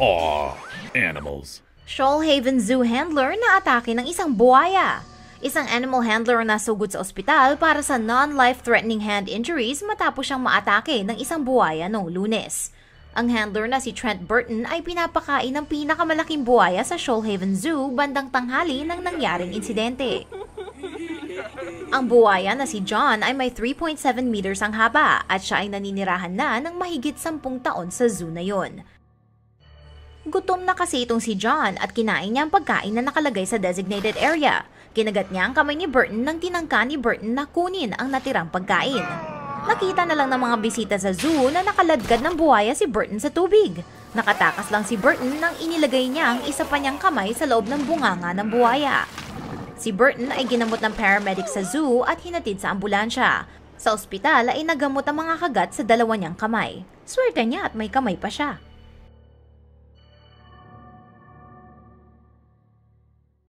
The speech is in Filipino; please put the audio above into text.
Aw, animals. Shoalhaven Zoo handler na atake ng isang buhaya. Isang animal handler na sugod sa ospital para sa non-life-threatening hand injuries matapos siyang maatake ng isang buhaya noong lunes. Ang handler na si Trent Burton ay pinapakain ng pinakamalaking buhaya sa Shoalhaven Zoo bandang tanghali ng nangyaring insidente. Ang buhaya na si John ay may 3.7 meters ang haba at siya ay naninirahan na ng mahigit 10 taon sa zoo na yon. Gutom na kasi itong si John at kinain niya ang pagkain na nakalagay sa designated area. Kinagat niya ang kamay ni Burton nang tinangka ni Burton na kunin ang natirang pagkain. Nakita na lang ng mga bisita sa zoo na nakaladkad ng buhaya si Burton sa tubig. Nakatakas lang si Burton nang inilagay niya ang isa pa niyang kamay sa loob ng bunganga ng buhaya. Si Burton ay ginamot ng paramedic sa zoo at hinatid sa ambulansya. Sa ospital ay nagamot ang mga kagat sa dalawa niyang kamay. Swerte niya at may kamay pa siya.